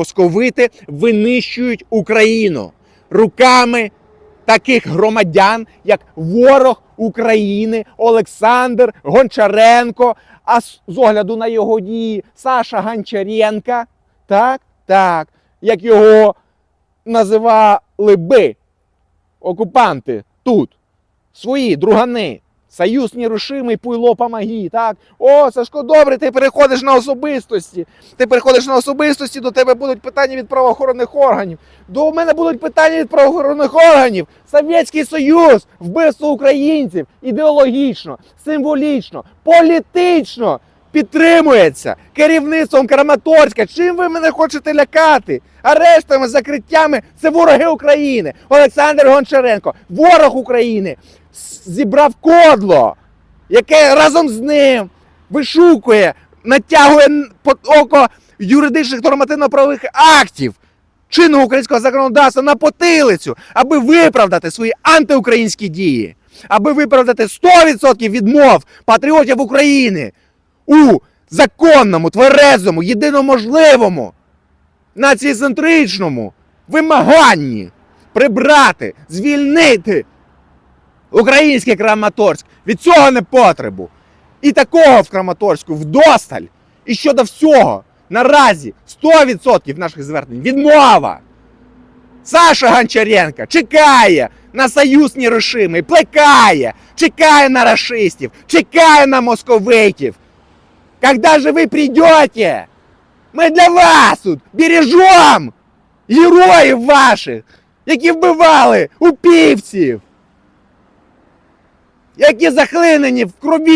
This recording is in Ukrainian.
Московити винищують Україну руками таких громадян, як ворог України Олександр Гончаренко. А з огляду на його дії Саша Гончаренка, так, так, як його називали би окупанти тут, свої другани. Союз нерушимий, пуйло помоги, так? О, Сашко, добре, ти переходиш на особистості. Ти переходиш на особистості, до тебе будуть питання від правоохоронних органів. До мене будуть питання від правоохоронних органів. Совєтський Союз, вбивство українців ідеологічно, символічно, політично підтримується керівництвом Краматорська. Чим ви мене хочете лякати? Арештами, закриттями це вороги України. Олександр Гончаренко, ворог України, зібрав кодло, яке разом з ним вишукує, натягує н- око юридичних нормативно-правових актів чинного українського законодавства на потилицю, аби виправдати свої антиукраїнські дії, аби виправдати 100% відмов патріотів України у законному, тверезому, єдиноможливому, націєцентричному вимаганні прибрати, звільнити український Краматорськ від цього непотребу. І такого в Краматорську вдосталь. І щодо всього, наразі 100% наших звернень відмова. Саша Гончаренко чекає на союз нерушимий, плекає, чекає на расистів, чекає на московитів. Когда же вы придете? Ми для вас тут бережем героїв ваших, які вбивали упівців, які захлинені в крові.